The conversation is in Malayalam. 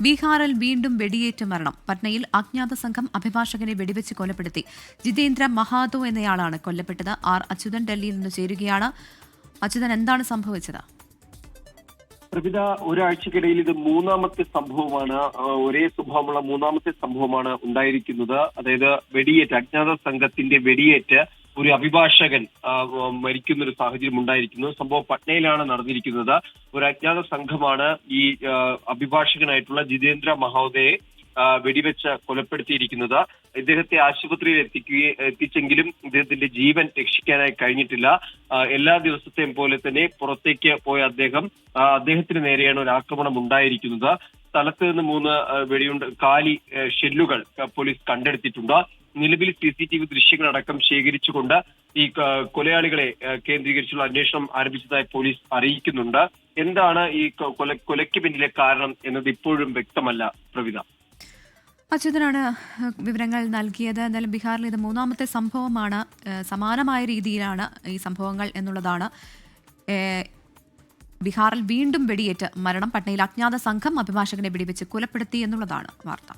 ബീഹാറിൽ വീണ്ടും വെടിയേറ്റ് മരണം. പട്നയിൽ അജ്ഞാത സംഘം അഭിഭാഷകനെ വെടിവെച്ച് കൊലപ്പെടുത്തി. ജിതേന്ദ്ര മഹാതോ എന്നയാളാണ് കൊല്ലപ്പെട്ടത്. ആർ അച്യുതൻ ഡൽഹിയിൽ നിന്ന് ചേരുകയാണ്. അച്യുതൻ എന്താണ് സംഭവിച്ചത്? പ്രവിത ഒരാഴ്ചക്കിടയിൽ ഇത് മൂന്നാമത്തെ സംഭവമാണ് ഒരേ സ്വഭാവമുള്ള മൂന്നാമത്തെ സംഭവമാണ് ഉണ്ടായിരിക്കുന്നത്. അതായത് വെടിയേറ്റ് അജ്ഞാത സംഘത്തിന്റെ വെടിയേറ്റ് ഒരു അഭിഭാഷകൻ മരിക്കുന്ന ഒരു സാഹചര്യം ഉണ്ടായിരിക്കുന്നു സംഭവം പട്നയിലാണ് നടന്നിരിക്കുന്നത്. ഒരു അജ്ഞാത സംഘമാണ് ഈ അഭിഭാഷകനായിട്ടുള്ള ജിതേന്ദ്ര മഹോദയെ വെടിവെച്ച് കൊലപ്പെടുത്തിയിരിക്കുന്നത് ഇദ്ദേഹത്തെ ആശുപത്രിയിൽ എത്തിക്കുകയും എത്തിച്ചെങ്കിലും ഇദ്ദേഹത്തിന്റെ ജീവൻ രക്ഷിക്കാനായി കഴിഞ്ഞിട്ടില്ല. എല്ലാ ദിവസത്തെയും പോലെ തന്നെ പുറത്തേക്ക് പോയ അദ്ദേഹം അദ്ദേഹത്തിന് നേരെയാണ് ഒരു ആക്രമണം ഉണ്ടായിരിക്കുന്നത്. സ്ഥലത്ത് നിന്ന് മൂന്ന് വെടിയുണ്ട് കാലി ഷെല്ലുകൾ പോലീസ് കണ്ടെടുത്തിട്ടുണ്ട്. നിലവിൽ സി സി ടി വി ദൃശ്യങ്ങളടക്കം ശേഖരിച്ചുകൊണ്ട് ഈ കൊലയാളികളെ കേന്ദ്രീകരിച്ചുള്ള അന്വേഷണം ആരംഭിച്ചതായി പോലീസ് അറിയിക്കുന്നുണ്ട്. എന്താണ് ഈ കൊല കൊലയ്ക്ക് പിന്നിലെ കാരണം എന്നത് ഇപ്പോഴും വ്യക്തമല്ല പ്രവിത. അച്യുതനാണ് വിവരങ്ങൾ നൽകിയത്. എന്തായാലും ബീഹാറിൽ ഇത് മൂന്നാമത്തെ സംഭവമാണ്. സമാനമായ രീതിയിലാണ് ഈ സംഭവങ്ങൾ എന്നുള്ളതാണ്. ബീഹാറിൽ വീണ്ടും വെടിയേറ്റ് മരണം. പട്നയിൽ അജ്ഞാത സംഘം അഭിഭാഷകനെ വെടിവെച്ച് കൊലപ്പെടുത്തി എന്നുള്ളതാണ് വാർത്ത.